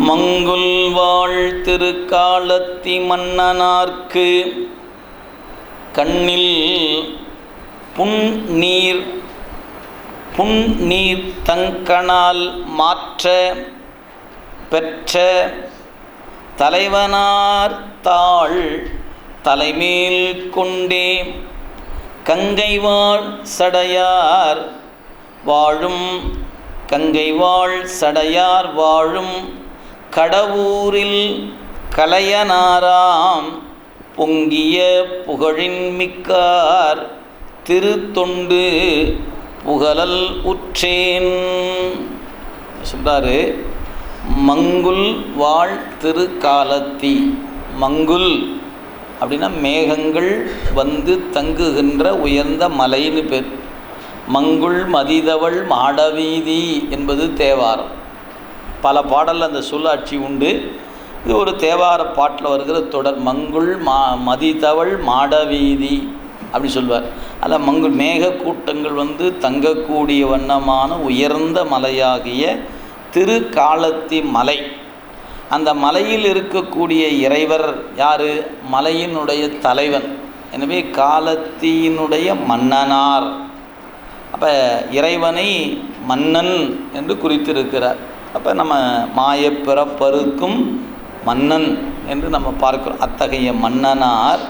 மங்குல் வாழ் திருக்காலத்தி மன்னனார்க்கு கண்ணில் புன்னீர் புன்னீர் தங்கனால் மாற்ற பெற்ற தலைவனார் தாள் தலைமேல் கொண்டே கங்கைவாழ் சடையார் வாழும் கங்கைவாழ் சடையார் வாழும் கடவுரில் கலையனாராம் பொங்கிய புகழின் மிக்கார் திருத்தொண்டு புகழல் உற்றேன். சொல்கிறாரு மங்குல் வாழ் திருக்காலத்தி மங்குல் அப்படின்னா மேகங்கள் வந்து தங்குகின்ற உயர்ந்த மலைன்னு பேர். மங்குள் மதிதவள் மாடவீதி என்பது தேவாரம். பல பாடலில் அந்த சொல்லாட்சி உண்டு. இது ஒரு தேவார பாட்டில் வருகிற தொடர். மங்குள் மா மதிதவள் மாடவீதி அப்படி சொல்வார். அதில் மங்கு மேக கூட்டங்கள் வந்து தங்கக்கூடிய வண்ணமான உயர்ந்த மலையாகிய திருக்காலத்தி மலை. அந்த மலையில் இருக்கக்கூடிய இறைவர் யார்? மலையினுடைய தலைவன். எனவே காலத்தியினுடைய மன்னனார். அப்போ இறைவனை மன்னன் என்று குறித்திருக்கிறார். அப்போ நம்ம மாய பிறப்பருக்கும் மன்னன் என்று நம்ம பார்க்கிறோம். அத்தகைய மன்னனார்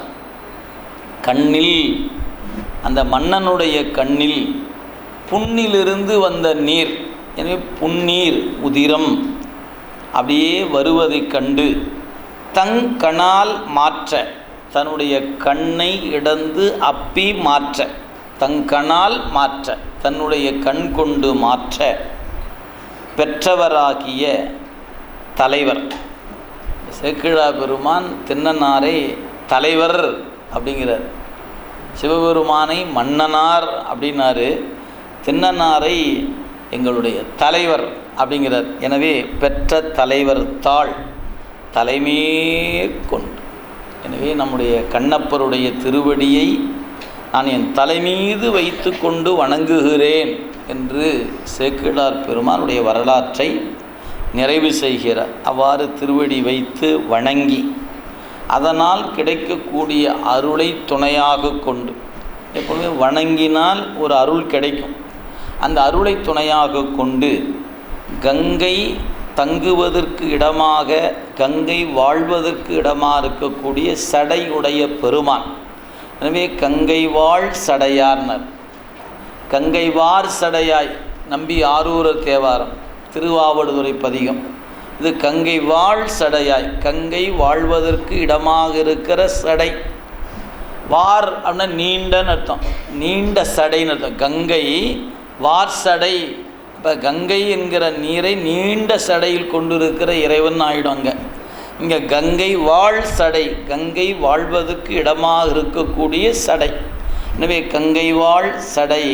கண்ணில் அந்த மன்னனுடைய கண்ணில் புண்ணிலிருந்து வந்த நீர் எனவே புன்னீர் உதிரம் அப்படியே வருவதைக் கண்டு தங்கணால் மாற்ற தன்னுடைய கண்ணை இடந்து அப்பி மாற்ற தங்கணால் மாற்ற தன்னுடைய கண் கொண்டு மாற்ற பெற்றவராகிய தலைவர். சேக்கிழா பெருமான் தின்னனாரை தலைவர் அப்படிங்கிறார். சிவபெருமானை மன்னனார் அப்படின்னாரு. தின்னனாரை எங்களுடைய தலைவர் அப்படிங்கிறார். எனவே பெற்ற தலைவர் தாள் தலைமேற்கொண்டு எனவே நம்முடைய கண்ணப்பருடைய திருவடியை நான் என் தலைமீது வைத்து கொண்டு வணங்குகிறேன். என்று சேக்கிழார் பெருமானுடைய வரலாற்றை நிறைவு செய்கிறார் அவ்வாறு திருவடி வைத்து வணங்கி அதனால் கிடைக்கக்கூடிய அருளை துணையாக கொண்டு எப்பொழுதுமே வணங்கினால் ஒரு அருள் கிடைக்கும். அந்த அருளை துணையாக கொண்டு கங்கை தங்குவதற்கு இடமாக கங்கை வாழ்வதற்கு இடமாக இருக்கக்கூடிய சடை உடைய பெருமான். எனவே கங்கை வாழ் சடையார்னர். கங்கை வார் சடையாய் நம்பி ஆரூர தேவாரம் திருவாவடுதுறை பதிகம். இது கங்கை வாழ் சடையாய். கங்கை வாழ்வதற்கு இடமாக இருக்கிற சடை. வார் அப்படின்னா நீண்டன்னு அர்த்தம். நீண்ட சடைன்னு அர்த்தம். கங்கை வார் சடை. இப்போ கங்கை என்கிற நீரை நீண்ட சடையில் கொண்டிருக்கிற இறைவன் ஆயிடும் அங்கே. இங்கே கங்கை வாழ் சடை. கங்கை வாழ்வதற்கு இடமாக இருக்கக்கூடிய சடை. எனவே கங்கை வாழ் சடை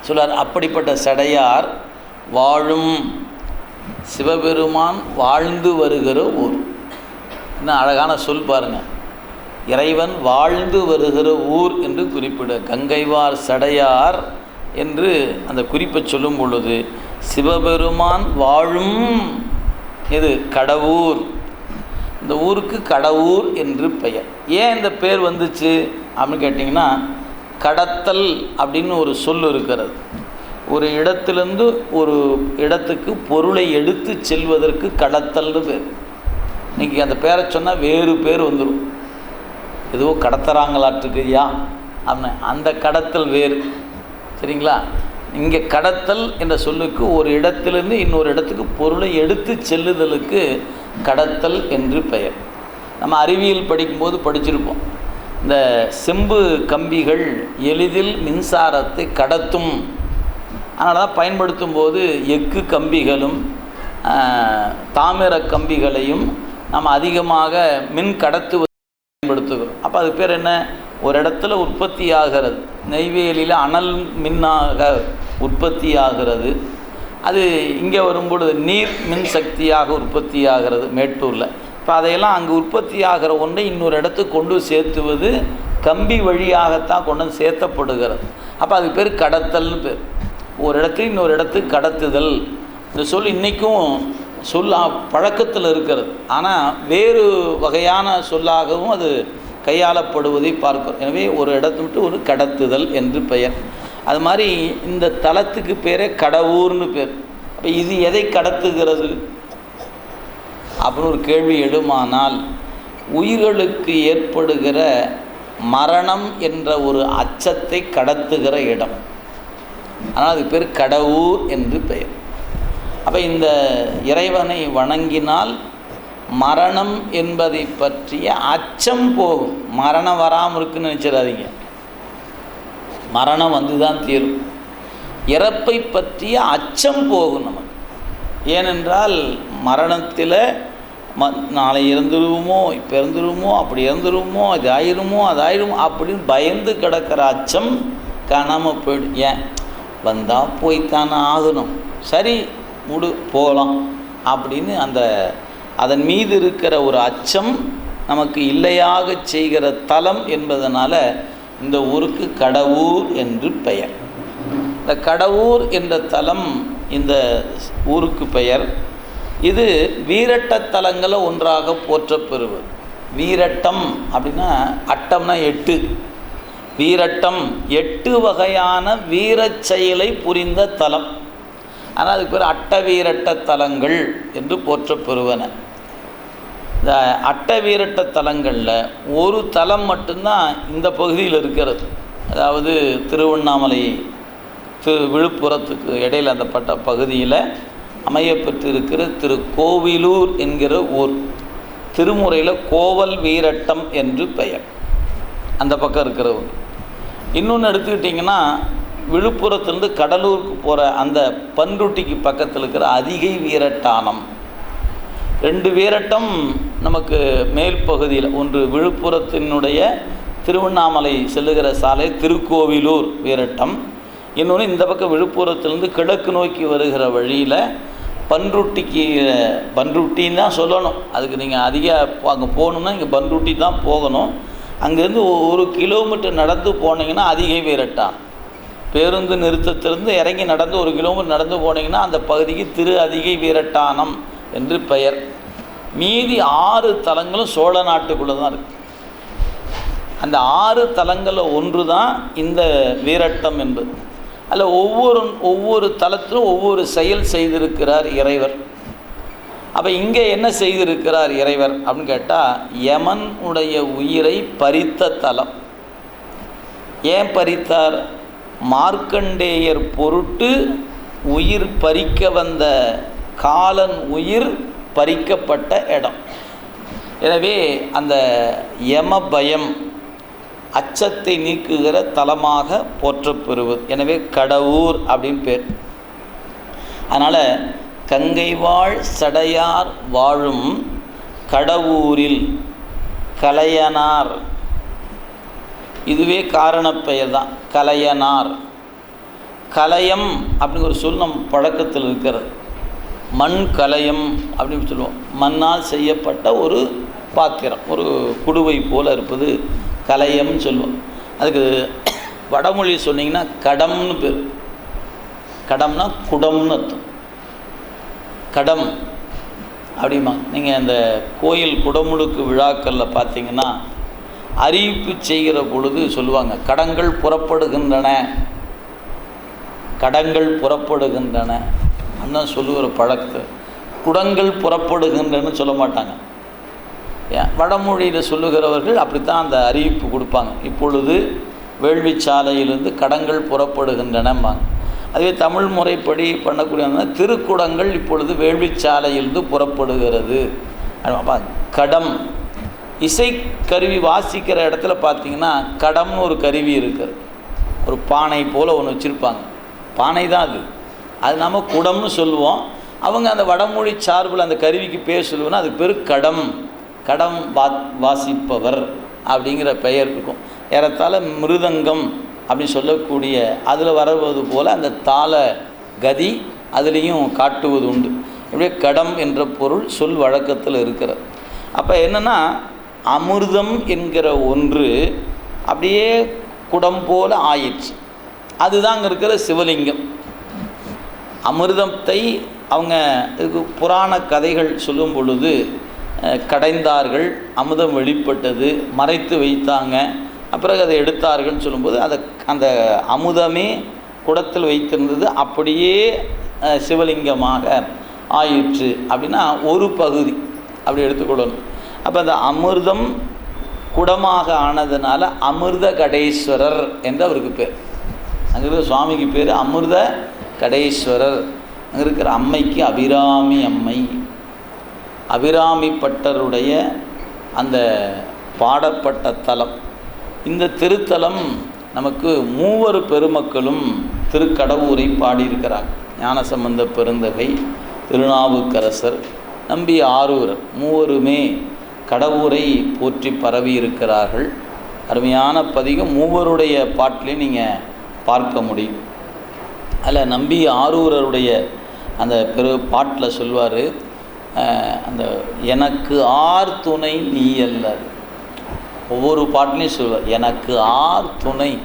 சொல்லார் அப்படிப்பட்ட சடையார் வாழும் சிவபெருமான் வாழ்ந்து வருகிற ஊர். என்ன அழகான சொல் பாருங்கள் இறைவன் வாழ்ந்து வருகிற ஊர் என்று குறிப்பிட கங்கைவார் சடையார் என்று அந்த குறிப்பை சொல்லும் பொழுது சிவபெருமான் வாழும் இது கடவுர். இந்த ஊருக்கு கடவுர் என்று பெயர். ஏன் இந்த பேர் வந்துச்சு? அப்படின்னு கேட்டிங்கன்னா கடத்தல் அப்படின்னு ஒரு சொல் இருக்கிறது. ஒரு இடத்திலிருந்து ஒரு இடத்துக்கு பொருளை எடுத்து செல்வதற்கு கடத்தல்னு பேர். இன்றைக்கி அந்த பேரை சொன்னால் வேறு பேர் வந்துடும் எதுவோ கடத்துறாங்களாட்டுக்குயா அப்படின்னு. அந்த கடத்தல் வேறு. சரிங்களா? இங்கே கடத்தல் என்ற சொல்லுக்கு ஒரு இடத்திலிருந்து இன்னொரு இடத்துக்கு பொருளை எடுத்து செல்லுதலுக்கு கடத்தல் என்று பெயர். நம்ம அறிவியல் படிக்கும்போது படிச்சிருப்போம். இந்த செம்பு கம்பிகள் எளிதில் மின்சாரத்தை கடத்தும். அதனால தான் பயன்படுத்தும் போது எக்கு கம்பிகளும் தாமிர கம்பிகளையும் நம்ம அதிகமாக மின் கடத்துவது பயன்படுத்துகிறோம். அப்போ அது பேர் என்ன? ஒரு இடத்துல உற்பத்தி ஆகிறது நெய்வேலியில் அனல் மின்னாக உற்பத்தி ஆகிறது அது இங்கே வரும்பொழுது நீர் மின் சக்தியாக உற்பத்தி ஆகிறது மேட்டூரில். இப்போ அதையெல்லாம் அங்கே உற்பத்தி ஆகிற ஒன்றை இன்னொரு இடத்துக்கு கொண்டு சேர்த்துவது கம்பி வழியாகத்தான் கொண்டு வந்து சேர்த்தப்படுகிறது. அப்போ அது பேர் கடத்தல்னு பேர். ஒரு இடத்துக்கு இன்னொரு இடத்துக்கு கடத்துதல். இந்த சொல் இன்றைக்கும் சொல் பழக்கத்தில் இருக்கிறது. ஆனால் வேறு வகையான சொல்லாகவும் அது கையாளப்படுவதை பார்க்கிறோம். எனவே ஒரு இடத்தை விட்டு ஒரு கடத்துதல் என்று பெயர். அது மாதிரி இந்த தலத்துக்கு பேரே கடவுர்னு பேர். அப்போ இது எதை கடத்துகிறது? அப்படின்னு ஒரு கேள்வி எழுமானால் உயிர்களுக்கு ஏற்படுகிற மரணம் என்ற ஒரு அச்சத்தை கடத்துகிற இடம். ஆனால் அதுக்கு பேர் கடவுர் என்று பெயர். அப்போ இந்த இறைவனை வணங்கினால் மரணம் என்பதை பற்றிய அச்சம் போகும். மரணம் வராமல் இருக்குன்னு நினச்சிடாதீங்க. மரணம் வந்து தான் தீரும். இறப்பை பற்றிய அச்சம் போகும் நமக்கு. ஏனென்றால் மரணத்தில் ம நாளை இறந்துருவோமோ இப்போ இறந்துருவோமோ அப்படி இறந்துருவோமோ அது ஆயிருமோ அது ஆயிருமோ அப்படின்னு பயந்து கிடக்கிற அச்சம் காணாமல் போயிடும் ஏன்? வந்தால் போய்த்தானே ஆகணும். சரி முடு போகலாம் அப்படின்னு அந்த அதன் மீது இருக்கிற ஒரு அச்சம் நமக்கு இல்லையாக செய்கிற தலம் என்பதனால இந்த ஊருக்கு கடவுர் என்று பெயர். இந்த கடவுர் என்ற தலம் இந்த ஊருக்கு பெயர். இது வீரட்ட ஒன்றாக போற்றப்பெறுவது வீரட்டம் அப்படின்னா அட்டம்னா எட்டு. வீரட்டம் எட்டு வகையான வீரச் செயலை புரிந்த தலம். ஆனால் அதுக்கு பேர் அட்ட வீரட்ட தலங்கள் என்று போற்றப்பெறுவன. இந்த அட்ட வீரட்ட தலங்களில் ஒரு தலம் மட்டும்தான் இந்த பகுதியில் இருக்கிறது. அதாவது திருவண்ணாமலை திரு விழுப்புரத்துக்கு இடையில் அந்த பட்ட பகுதியில் அமையப்பெற்றிருக்கிற திரு கோவிலூர் என்கிற ஊர். திருமுறையில் கோவல் வீரட்டம் என்று பெயர். அந்த பக்கம் இருக்கிற இன்னொன்று எடுத்துக்கிட்டிங்கன்னா விழுப்புரத்துலேருந்து கடலூருக்கு போகிற அந்த பன்ருட்டிக்கு பக்கத்தில் இருக்கிற அதிகை வீரட்டானம். ரெண்டு வீரட்டம் நமக்கு மேல் பகுதியில் ஒன்று விழுப்புரத்தினுடைய திருவண்ணாமலை செல்லுகிற சாலை திருக்கோவிலூர் வீரட்டம். இன்னொன்று இந்த பக்கம் விழுப்புரத்துலேருந்து கிழக்கு நோக்கி வருகிற வழியில் பன்ருட்டிக்கு பன்ருட்டின்னு தான் சொல்லணும். அதுக்கு நீங்கள் அதிக அங்கே போகணுன்னா இங்கே பன்ருட்டி தான் போகணும். அங்கேருந்து ஒரு கிலோமீட்டர் நடந்து போனீங்கன்னா அதிகை வீரட்டான் பேருந்து நிறுத்தத்திலிருந்து இறங்கி நடந்து ஒரு கிலோமீட்டர் நடந்து போனீங்கன்னா அந்த பகுதிக்கு திரு அதிகை வீரட்டானம் என்று பெயர். மீதி ஆறு தலங்களும் சோழ நாட்டுக்குள்ளே தான் இருக்குது அந்த ஆறு தலங்களில் ஒன்று தான் இந்த வீரட்டம் என்பது. அதில் ஒவ்வொரு ஒவ்வொரு தலத்திலும் ஒவ்வொரு செயல் செய்திருக்கிறார் இறைவர். அப்போ இங்கே என்ன செய்திருக்கிறார் இறைவர் அப்படின்னு கேட்டால் யமனுடைய உயிரை பறித்த தலம். ஏன் பறித்தார்? மார்க்கண்டேயர் பொருட்டு உயிர் பறிக்க வந்த காலன் உயிர் பறிக்கப்பட்ட இடம். எனவே அந்த யம பயம் அச்சத்தை நீக்குகிற தலமாக போற்றப்பெறுவது எனவே கடவுர் அப்படின்னு பேர். அதனால் கங்கை வாழ் சடையார் வாழும் கடவுரில் கலையனார். இதுவே காரணப்பெயர் தான் கலையனார். கலையம் அப்படிங்கிற ஒரு சொல் நம் பழக்கத்தில் இருக்கிறது. மண் கலையம் அப்படின்னு சொல்லுவோம். மண்ணால் செய்யப்பட்ட ஒரு பாத்திரம். ஒரு குடுவை போல் இருப்பது. கலையம்னு சொல்லுவோம். அதுக்கு வடமொழி சொன்னீங்கன்னா கடம்னு பேர். கடம்னா குடம்னு அர்த்தம். கடம் அப்படிமா. நீங்கள் அந்த கோயில் குடமுழுக்கு விழாக்களில் பார்த்தீங்கன்னா அறிவிப்பு செய்கிற பொழுது சொல்லுவாங்க கடங்கள் புறப்படுகின்றன. கடங்கள் புறப்படுகின்றன. அண்ணன் சொல்லுகிற பழக்கத்தை. குடங்கள் புறப்படுகின்றன சொல்ல மாட்டாங்க. வடமொழியில் சொல்லுகிறவர்கள் அப்படித்தான் அந்த அறிவிப்பு கொடுப்பாங்க. இப்பொழுது வேள்விச்சாலையிலிருந்து கடங்கள் புறப்படுகின்றனம்பாங்க. அதுவே தமிழ் முறைப்படி பண்ணக்கூடிய திருக்குடங்கள் இப்பொழுது வேள்விச்சாலையிலிருந்து புறப்படுகிறது. அப்போ கடம் இசைக்கருவி வாசிக்கிற இடத்துல பார்த்தீங்கன்னா கடம்னு ஒரு கருவி இருக்குது ஒரு பானை போல் ஒன்று வச்சுருப்பாங்க. பானை தான் அது. அது நம்ம குடம்னு சொல்லுவோம். அவங்க அந்த வடமொழி சார்பில் அந்த கருவிக்கு பேர் சொல்லுவோன்னா அது பேர் கடம் கடம் வா வாசிப்பவர் அப்படிங்கிற பெயர் இருக்கும். ஏறத்தாழ மிருதங்கம் அப்படின்னு சொல்லக்கூடிய அதில் வருவது போல் அந்த தாள கதி அதுலேயும் காட்டுவது உண்டு. இப்படியே கடம் என்ற பொருள் சொல் வழக்கத்தில் இருக்கிறது. அப்போ என்னென்னா அமிர்தம் என்கிற ஒன்று அப்படியே குடம் போல் ஆயிடுச்சு அதுதான் அங்கே இருக்கிற சிவலிங்கம். அமிர்தத்தை அவங்க இதுக்கு புராண கதைகள் சொல்லும் பொழுது கடைந்தார்கள் அமுதம் வெளிப்பட்டது மறைத்து வைத்தாங்க. அப்புறம் அதை எடுத்தார்கள்னு சொல்லும்போது அதை அந்த அமுதமே குடத்தில் வைத்திருந்தது அப்படியே சிவலிங்கமாக ஆயிற்று. அப்படின்னா ஒரு பகுதி அப்படி எடுத்துக்கொள்ளணும். அப்போ அந்த அமிர்தம் குடமாக ஆனதுனால அமிர்த கடேஸ்வரர் என்று அவருக்கு பேர். அங்கே இருக்கிற சுவாமிக்கு பேர் அமிர்த கடேஸ்வரர். அங்கே இருக்கிற அம்மைக்கு அபிராமி அம்மை. அபிராமிப்பட்டருடைய அந்த பாடப்பட்ட தலம். இந்த திருத்தலம் நமக்கு மூவர் பெருமக்களும் திருக்கடவுரை பாடியிருக்கிறாங்க ஞானசம்பந்த பெருந்தகை திருநாவுக்கரசர் நம்பி ஆரூரர் மூவருமே கடவுரை போற்றி பரவி இருக்கிறார்கள் அருமையான பதிகம். மூவருடைய பாட்டிலையும் நீங்கள் பார்க்க முடியும். அதில் நம்பி ஆரூரருடைய அந்த பெரு பாட்டில் சொல்வார் அந்த எனக்கு ஆர் துணை நீ அல்ல. ஒவ்வொரு பாட்டிலையும் சொல்வார் எனக்கு ஆர் துணை.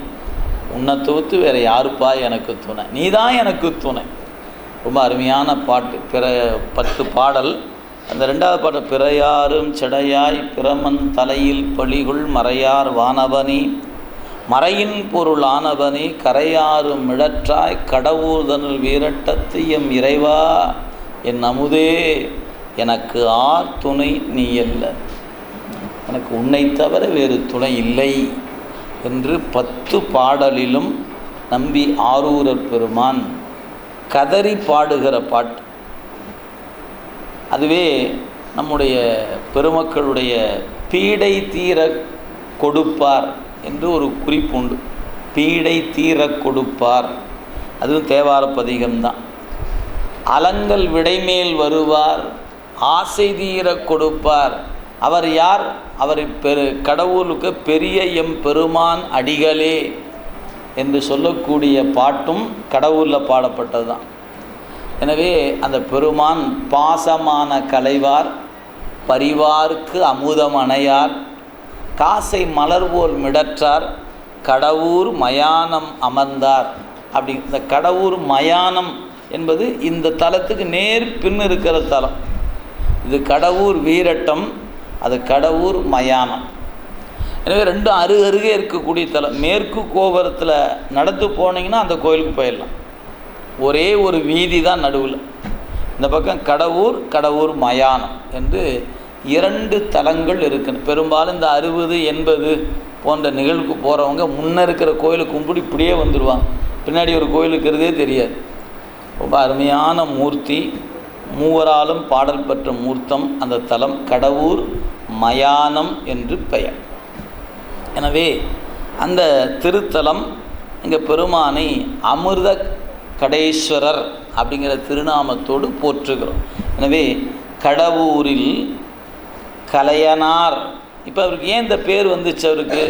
உன்னை தொகுத்து வேறு யாருப்பா எனக்கு துணை? நீ தான் எனக்கு துணை. ரொம்ப அருமையான பாட்டு. பிற பத்து பாடல். அந்த ரெண்டாவது பாட்டு பிறையாரும் செடையாய் பிரமன் தலையில் பழிகுள் மறையார் வானவனி. மறையின் பொருள் ஆனவனி கரையாரும் மிழற்றாய் கடவுதனில் வீரட்டத்து எம் இறைவா. என் அமுதே எனக்கு ஆர் துணை நீ அல்ல. எனக்கு உன்னை தவிர வேறு துணை இல்லை என்று பத்து பாடலிலும் நம்பி ஆரூரர் பெருமான் கதறி பாடுகிற பாட்டு. அதுவே நம்முடைய பெருமக்களுடைய பீடை தீர கொடுப்பார் என்று ஒரு குறிப்புண்டு பீடை தீர கொடுப்பார். அதுவும் தேவார பதிகம்தான். அலங்கல் விடைமேல் வருவார். ஆசை தீர கொடுப்பார். அவர் யார்? அவர் பெரு கடவுளுக்கு பெரிய எம் பெருமான் அடிகளே என்று சொல்லக்கூடிய பாட்டும் கடவுளில் பாடப்பட்டது தான் எனவே அந்த பெருமான் பாசமான கலைவார் பரிவார்க்கு அமுதம் அணையார் காசை மலர்வோல் மிடற்றார் கடவுர் மயானம் அமர்ந்தார். அப்படி இந்த கடவுர் மயானம் என்பது இந்த தலத்துக்கு நேர் பின் இருக்கிற தலம். இது கடவுர் வீரட்டம் அது கடவுர் மயானம். எனவே ரெண்டும் அருகு அருகே இருக்கக்கூடிய தலம் மேற்கு கோபுரத்தில் நடந்து போனீங்கன்னா அந்த கோயிலுக்கு போயிடலாம். ஒரே ஒரு வீதி தான் நடுவில். இந்த பக்கம் கடவுர் கடவுர் மயானம் என்று இரண்டு தலங்கள் இருக்குது பெரும்பாலும் இந்த அறுபது எண்பது போன்ற நிகழ்வுக்கு போகிறவங்க முன்னே இருக்கிற கோயிலுக்கு கும்பிட்டு இப்படியே வந்துடுவாங்க பின்னாடி ஒரு கோயில் இருக்கிறதே தெரியாது. ரொம்ப அருமையான மூர்த்தி. மூவராலும் பாடல் பெற்ற மூர்த்தம் அந்த தலம் கடவுர் மயானம் என்று பெயர். எனவே அந்த திருத்தலம் இங்கே பெருமானை அமிர்த கடேஸ்வரர் அப்படிங்கிற திருநாமத்தோடு போற்றுகிறோம். எனவே கடவுரில் கலையனார். இப்போ அவருக்கு ஏன் இந்த பேர் வந்துச்சு அவருக்கு?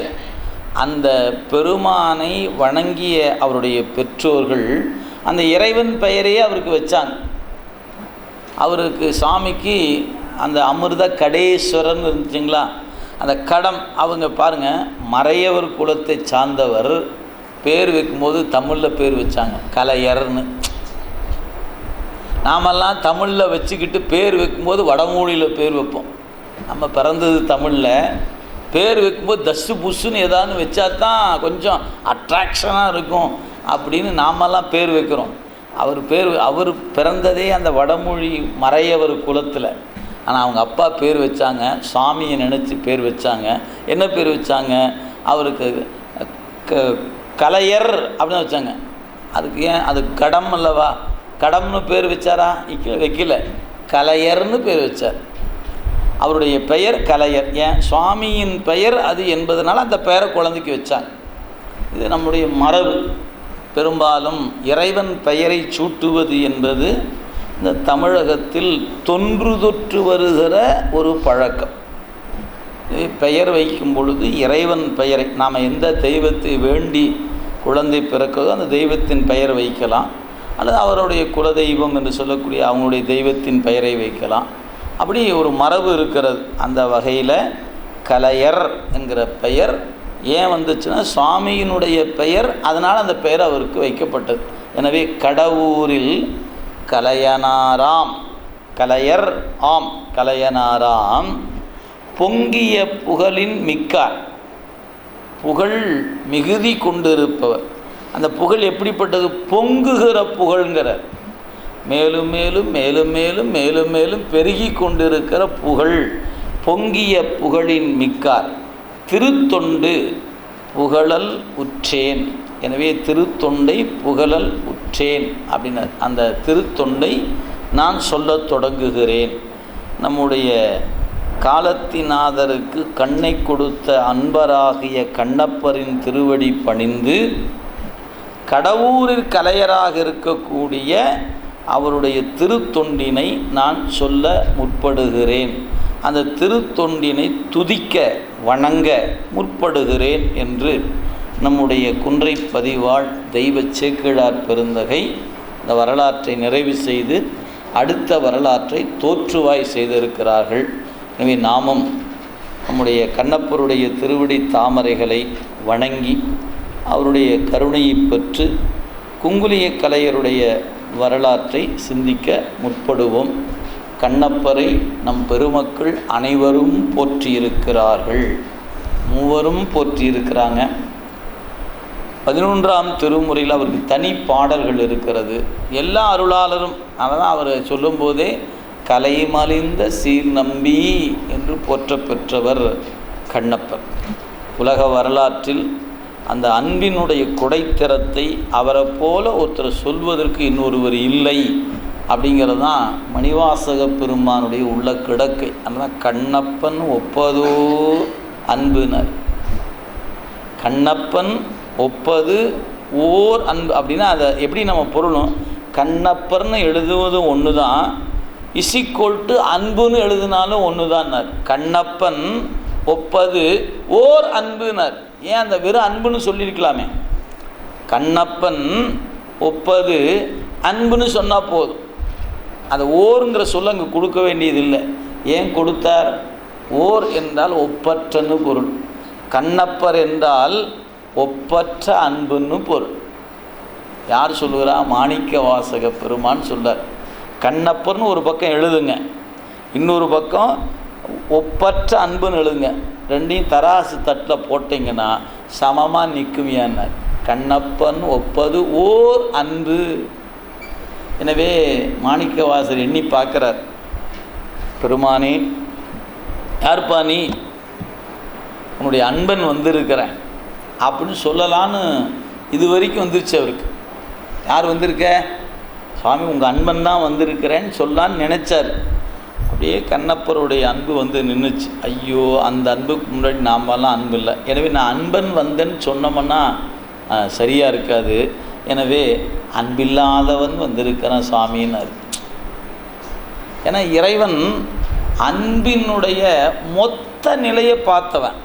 அந்த பெருமானை வணங்கிய அவருடைய பெற்றோர்கள் அந்த இறைவன் பெயரையே அவருக்கு வச்சாங்க. அவருக்கு சாமிக்கு அந்த அமிர்த கடேஸ்வரன் இருந்துச்சுங்களா? அந்த கடம் அவங்க பாருங்கள் மறையவர் குலத்தை சார்ந்தவர். பேர் வைக்கும்போது தமிழில் பேர் வச்சாங்க. கலையர்னு. நாமெல்லாம் தமிழில் வச்சுக்கிட்டு பேர் வைக்கும்போது வடமொழியில் பேர் வைப்போம். நம்ம பிறந்தது தமிழில். பேர் வைக்கும்போது தஸ்ஸு புஷ்ஷுன்னு ஏதாவது வச்சா தான் கொஞ்சம் அட்ராக்ஷனாக இருக்கும். அப்படின்னு நாமெல்லாம் பேர் வைக்கிறோம். அவர் பேர் அவர் பிறந்ததே அந்த வடமொழி மறையவர் குலத்தில். ஆனால் அவங்க அப்பா பேர் வச்சாங்க சாமியை நினச்சி பேர் வச்சாங்க. என்ன பேர் வச்சாங்க? அவருக்கு க கலையர் அப்படின்னு வச்சாங்க. அதுக்கு ஏன்? அது கடம் அல்லவா? கடம்னு பேர் வச்சாரா? இக்க வைக்கல. கலையர்னு பேர் வச்சார். அவருடைய பெயர் கலையர். ஏன்? சுவாமியின் பெயர் அது என்பதனால அந்த பெயரை குழந்தைக்கு வச்சாங்க. இது நம்முடைய மரபு. பெரும்பாலும் இறைவன் பெயரை சூட்டுவது என்பது இந்த தமிழகத்தில் தொன்று தொற்று வருகிற ஒரு பழக்கம். இது பெயர் வைக்கும் பொழுது இறைவன் பெயரை நாம் எந்த தெய்வத்தை வேண்டி குழந்தை பிறக்கிறதோ அந்த தெய்வத்தின் பெயர் வைக்கலாம். அல்லது அவருடைய குலதெய்வம் என்று சொல்லக்கூடிய அவங்களுடைய தெய்வத்தின் பெயரை வைக்கலாம். அப்படி ஒரு மரபு இருக்கிறது. அந்த வகையில் கலையர் என்கிற பெயர் ஏன் வந்துச்சுன்னா சுவாமியினுடைய பெயர் அதனால் அந்த பெயர் அவருக்கு வைக்கப்பட்டது. எனவே கடவுரில் கலையனாராம் கலையர் ஆம் கலையனாராம் பொங்கிய புகழின் மிக்கார் புகழ் மிகுதி கொண்டிருப்பவர். அந்த புகழ் எப்படிப்பட்டது? பொங்குகிற புகழ்ங்கிறார். மேலும் மேலும் மேலும் மேலும் மேலும் மேலும் பெருகி கொண்டிருக்கிற புகழ் பொங்கிய புகழின் மிக்கார். திருத்தொண்டு புகழல் உற்றேன். எனவே திருத்தொண்டை புகழல் உற்றேன் அப்படின்னு அந்த திருத்தொண்டை நான் சொல்லத் தொடங்குகிறேன். நம்முடைய காலத்தினாதருக்கு கண்ணை கொடுத்த அன்பராகிய கண்ணப்பரின் திருவடி பணிந்து கடவுரில் கலையராக இருக்கக்கூடிய அவருடைய திருத்தொண்டினை நான் சொல்ல முற்படுகிறேன். அந்த திருத்தொண்டினை துதிக்க வணங்க முற்படுகிறேன் என்று நம்முடைய குன்றை பதிவாள் தெய்வ சேக்கிழார் பெருந்தகை இந்த வரலாற்றை நிறைவு செய்து அடுத்த வரலாற்றை தோற்றுவாய் செய்திருக்கிறார்கள். எனவே நாமும் நம்முடைய கண்ணப்பருடைய திருவிடி தாமரைகளை வணங்கி அவருடைய கருணையை பெற்று குங்குலிய கலையருடைய வரலாற்றை சிந்திக்க முற்படுவோம். கண்ணப்பரை நம் பெருமக்கள் அனைவரும் போற்றியிருக்கிறார்கள். மூவரும் போற்றியிருக்கிறாங்க. பதினொன்றாம் திருமுறையில் அவருக்கு தனி பாடல்கள் இருக்கிறது. எல்லா அருளாளரும் அதனால் அவர் சொல்லும்போதே கலைமலிந்த சீர் நம்பி என்று போற்ற பெற்றவர் கண்ணப்பர். உலக வரலாற்றில் அந்த அன்பினுடைய குடைத்திறத்தை அவரை போல ஒருத்தர் சொல்வதற்கு இன்னொருவர் இல்லை. அப்படிங்கிறது தான் மணிவாசக பெருமானுடைய உள்ள கிடக்கை. அதனால் கண்ணப்பன் ஒப்பதோ அன்புனர். கண்ணப்பன் ஒப்பது ஓர் அன்பு. அப்படின்னா அதை எப்படி நம்ம பொருளும்? கண்ணப்பர்னு எழுதுவதும் ஒன்று தான் இசிக்கொல்ட்டு அன்புன்னு எழுதினாலும் ஒன்று தான்னார் கண்ணப்பன் ஒப்பது ஓர் அன்புனர். ஏன் அந்த வெறும் அன்புன்னு சொல்லியிருக்கலாமே? கண்ணப்பன் ஒப்பது அன்புன்னு சொன்னால் போதும். அந்த ஓருங்கிற சொல்ல அங்கே கொடுக்க வேண்டியதில்லை. ஏன் கொடுத்தார்? ஓர் என்றால் ஒப்பற்றன்னு பொருள். கண்ணப்பர் என்றால் ஒப்பற்ற அன்புன்னு பொருள். யார் சொல்லுகிறா? மாணிக்க வாசக பெருமான் சொல்கிறார் கண்ணப்பர்னு ஒரு பக்கம் எழுதுங்க. இன்னொரு பக்கம் ஒப்பற்ற அன்புன்னு எழுதுங்க. ரெண்டையும் தராசு தட்டில் போட்டிங்கன்னா சமமாக நிற்குமியான்னார் கண்ணப்பன் ஒப்பது ஓர் அன்பு. எனவே மாணிக்கவாசர் எண்ணி பார்க்குறார். பெருமானே யார்ப்பா நீ? உன்னுடைய அன்பன் வந்திருக்கிறேன். அப்படின்னு சொல்லலான்னு இது வரைக்கும் வந்துருச்சு அவருக்கு. யார் வந்திருக்க? சுவாமி உங்கள் அன்பன் தான் வந்திருக்கிறேன்னு சொல்லான்னு நினச்சார். அப்படியே கண்ணப்பருடைய அன்பு வந்து நின்றுச்சு ஐயோ அந்த அன்புக்கு முன்னாடி நாமெல்லாம் அன்பு இல்லை. எனவே நான் அன்பன் வந்தேன்னு சொன்னோம்னா சரியாக இருக்காது. எனவே அன்பில்லாதவன் வந்திருக்கிறான் சுவாமின்னாரு ஏன்னா இறைவன் அன்பினுடைய மொத்த நிலையை பார்த்தவன்.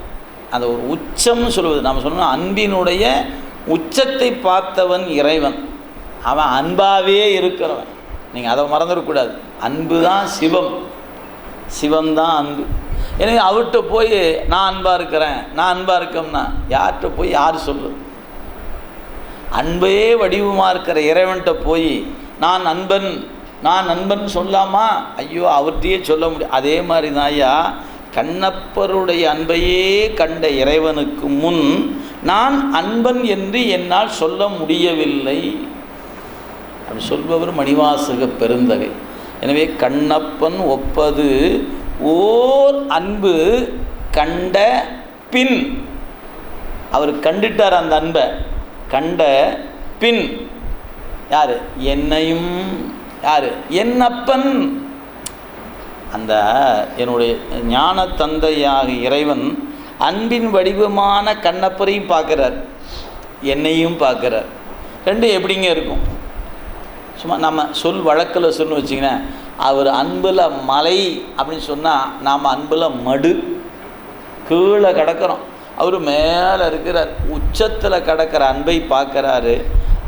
அந்த ஒரு உச்சம்னு சொல்லுவது. நம்ம சொன்னோம் அன்பினுடைய உச்சத்தை பார்த்தவன் இறைவன். அவன் அன்பாகவே இருக்கிறவன். நீங்கள் அதை மறந்துடக்கூடாது அன்பு தான் சிவம். சிவம் தான் அன்பு. எனவே அவர்கிட்ட போய் நான் அன்பாக இருக்கிறேன். நான் அன்பாக இருக்கோம்னா யார்கிட்ட போய் யார் சொல்லுது அன்பே வடிவமாக இருக்கிற இறைவன்கிட்ட போய் நான் நண்பன் நான் நண்பன் சொல்லாமா? ஐயோ அவர்கிட்டயே சொல்ல முடியும் அதே மாதிரி தான் ஐயா கண்ணப்பருடைய அன்பையே கண்ட இறைவனுக்கு முன் நான் அன்பன் என்று என்னால் சொல்ல முடியவில்லை. அப்படி சொல்பவர் மணிவாசக பெருந்தகை. எனவே கண்ணப்பன் ஒப்பது ஓர் அன்பு கண்ட பின் அவர் கண்டுட்டார் அந்த அன்பை. கண்ட பின். யார்? என்னையும். யார்? என்னப்பன். அந்த என்னுடைய ஞான தந்தையாக இறைவன் அன்பின் வடிவமான கண்ணப்பரையும் பார்க்குறார். என்னையும் பார்க்குறார். ரெண்டும் எப்படிங்க இருக்கும்? சும்மா நம்ம சொல் வழக்கில் சொல்லு வச்சிங்கன்னா அவர் அன்பில் மலை அப்படின்னு சொன்னால் நாம் அன்பில் மடு. கீழே கிடக்கிறோம். அவர் மேலே இருக்கிறார் உச்சத்தில் கிடக்கிற அன்பை பார்க்குறாரு.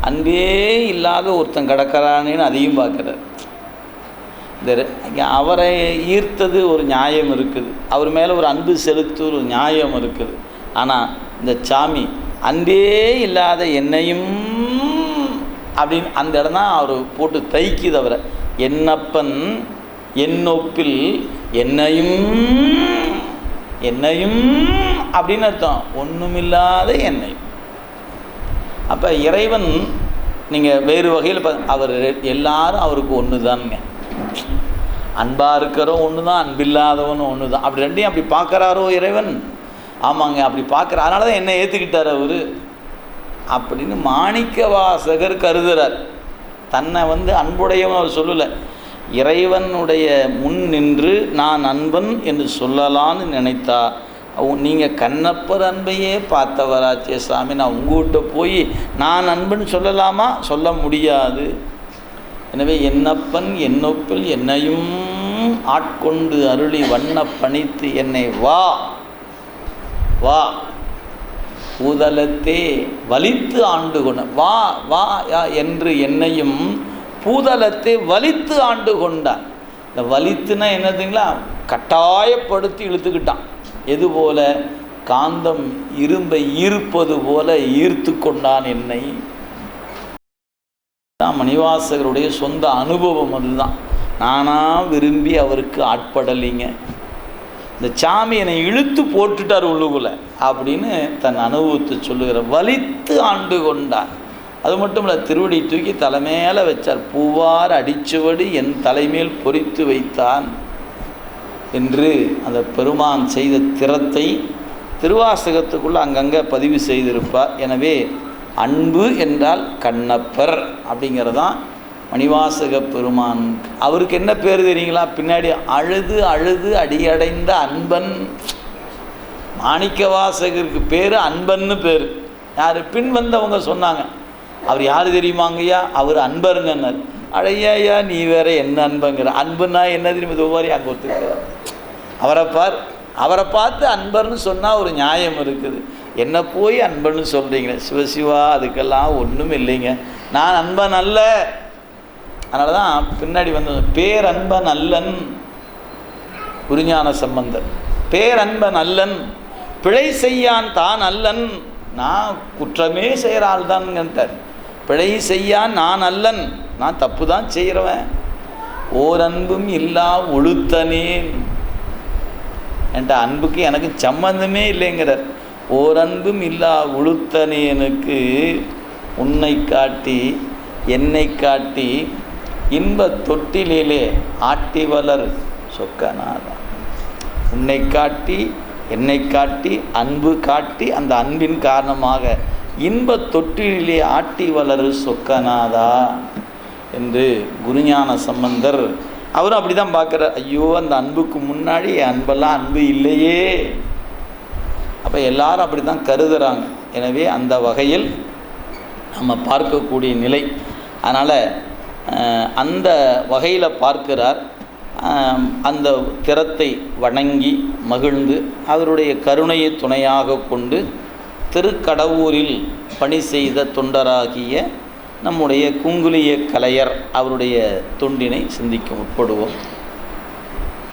அன்பே இல்லாத ஒருத்தன் கிடக்கிறானேன்னு அதையும் பார்க்குறாரு. இந்த அவரை ஈர்த்தது ஒரு நியாயம் இருக்குது. அவர் மேலே ஒரு அன்பு செலுத்து ஒரு நியாயம் இருக்குது. ஆனால் இந்த சாமி அன்பே இல்லாத என்னையும் அப்படின்னு அந்த இடம் தான் அவர் போட்டு தைக்குது அவரை. என்னப்பன் என்னொப்பில் என்னையும் என்னையும் அப்படின்னு அர்த்தம். ஒன்றுமில்லாத என்னை. அப்போ இறைவன் நீங்கள் வேறு வகையில் அவர் எல்லாரும் அவருக்கு ஒன்று தானுங்க அன்பாக இருக்கிறவன் ஒன்று தான் அன்பில்லாதவனும் ஒன்று தான் அப்படி ரெண்டையும் அப்படி பார்க்குறாரோ இறைவன்? ஆமாங்க அப்படி பார்க்குற அதனால தான் என்னை ஏற்றுக்கிட்டார் அவர். அப்படின்னு மாணிக்க வாசகர் கருதுகிறார் தன்னை வந்து அன்புடையவன் அவர் சொல்லலை. இறைவனுடைய முன் நின்று நான் அன்பன் என்று சொல்லலான்னு நினைத்தார் நீங்கள் கண்ணப்பர் அன்பையே பார்த்தவராச்சே சாமி. நான் உங்ககிட்ட போய் நான் அன்புன்னு சொல்லலாமா? சொல்ல முடியாது. எனவே என்னப்பன் என்னொப்பில் என்னையும் ஆட்கொண்டு அருளி வண்ண பணித்து என்னை வா வா. பூதலத்தே வலித்து ஆண்டு கொண்ட வா வா யா என்று என்னையும் பூதலத்தை வலித்து ஆண்டு கொண்டான் இந்த வலித்துனா என்னதுங்களா கட்டாயப்படுத்தி இழுத்துக்கிட்டான். எது போல காந்தம் இரும்பை ஈர்ப்பது போல ஈர்த்து கொண்டான் என்னை. தான் மணிவாசகருடைய சொந்த அனுபவம் அதுதான். நானாக விரும்பி அவருக்கு ஆட்படலைங்க. இந்த சாமி என்னை இழுத்து போட்டுட்டார் உள்ளுக்குள்ள அப்படின்னு தன் அனுபவத்தை சொல்லுகிற வலித்து ஆண்டு கொண்டார். அது மட்டும் இல்லை திருவடி தூக்கி தலைமையில வச்சார். பூவார் அடிச்சுவடி என் தலைமேல் பொறித்து வைத்தான். என்று அந்த பெருமான் செய்த திறத்தை திருவாசகத்துக்குள்ளே அங்கங்கே பதிவு செய்திருப்பார். எனவே அன்பு என்றால் கண்ணப்பர் அப்படிங்கிறதான் மணிவாசக பெருமான். அவருக்கு என்ன பேர் தெரியுங்களா? பின்னாடி அழுது அழுது அடியடைந்த அன்பன். மாணிக்கவாசகருக்கு பேர் அன்பன்னு பேர். யார்? பின் வந்தவங்க சொன்னாங்க. அவர் யார் தெரியுமாங்கய்யா அவர் அன்பருங்கன்னார். அழையாயா நீ வேற என்ன அன்புங்கிற. அன்புன்னா என்ன திரும்பி ஒவ்வொரு அங்கே ஒத்துக்கிற அவரை பார் அவரை பார்த்து அன்பர்னு சொன்னால் ஒரு நியாயம் இருக்குது. என்ன போய் அன்பன்னு சொல்கிறீங்க சிவசிவா அதுக்கெல்லாம் ஒன்றும் இல்லைங்க. நான் அன்பன் அல்ல அதனால தான் பின்னாடி வந்து பேரன்பன் அல்லன் குருஞான சம்பந்தர். பேரன்பன் அல்லன் பிழை செய்யான் தான் அல்லன் நான் குற்றமே செய்கிற ஆள் பிழை செய்யான் நான் அல்லன் நான் தப்பு தான் செய்கிறவன் ஓரன்பும் இல்லா ஒழுத்தனேன் என்கிட்ட அன்புக்கு எனக்கு சம்பந்தமே இல்லைங்கிறார். ஓரன்பும் இல்லா உளுத்தனேனுக்கு உன்னை காட்டி என்னை காட்டி இன்ப தொட்டிலே ஆட்டி வளர் சொக்கநாதா உன்னை காட்டி என்னை காட்டி அன்பு காட்டி அந்த அன்பின் காரணமாக இன்ப தொட்டிலே ஆட்டி வளரு சொக்கநாதா. என்று குருஞான சம்பந்தர் அவரும் அப்படி தான் பார்க்குறார். ஐயோ அந்த அன்புக்கு முன்னாடி என் அன்பெல்லாம் அன்பு இல்லையே. அப்போ எல்லாரும் அப்படி தான் கருதுகிறாங்க எனவே அந்த வகையில் நம்ம பார்க்கக்கூடிய நிலை. அதனால் அந்த வகையில் பார்க்கிறார். அந்த திறத்தை வணங்கி மகிழ்ந்து அவருடைய கருணையை துணையாக கொண்டு திருக்கடவூரில் பணி செய்த தொண்டராகிய நம்முடைய குங்குலிய கலையர் அவருடைய தொண்டினை சிந்திக்க முற்படுவோம்.